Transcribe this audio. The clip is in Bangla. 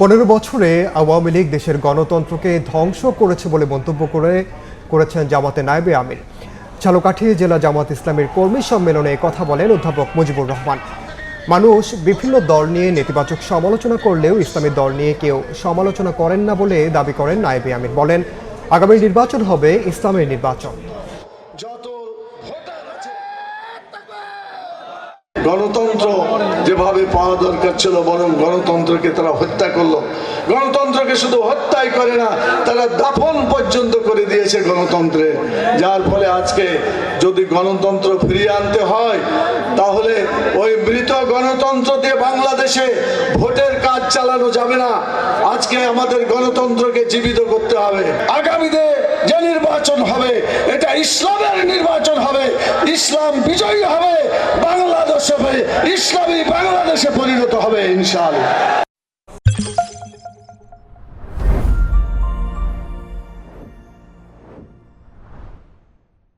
পনেরো বছরে আওয়ামী লীগ দেশের গণতন্ত্রকে ধ্বংস করেছে বলে মন্তব্য করে করেছেন জামাতে নায়েবে আমির। ঝালকাঠি জেলা জামাত ইসলামের কর্মী সম্মেলনে কথা বলেন অধ্যাপক মুজিবুর রহমান। মানুষ বিভিন্ন দল নিয়ে নেতিবাচক সমালোচনা করলেও ইসলামী দল নিয়ে কেউ সমালোচনা করেন না বলে দাবি করেন নায়েবে আমির। বলেন, আগামী নির্বাচন হবে ইসলামের নির্বাচন। গণতন্ত্র যেভাবে পাওয়া দরকার ছিল, বরং গণতন্ত্রকে তারা হত্যা করল। গণতন্ত্রকে শুধু হত্যাই করে না, তারা দাফন পর্যন্ত করে দিয়েছে গণতন্ত্রে। যার ফলে আজকে যদি গণতন্ত্র ফিরিয়ে আনতে হয়, তাহলে ওই মৃত গণতন্ত্র দিয়ে বাংলাদেশে ভোটের কাজ চালানো যাবে না। আজকে আমাদের গণতন্ত্রকে জীবিত করতে হবে। আগামীতে যে নির্বাচন হবে, এটা ইসলামের নির্বাচন হবে। ইসলাম বিজয়ী হবে। ইসলামী বাংলাদেশে পরিণত হবে ইনশাআল্লাহ।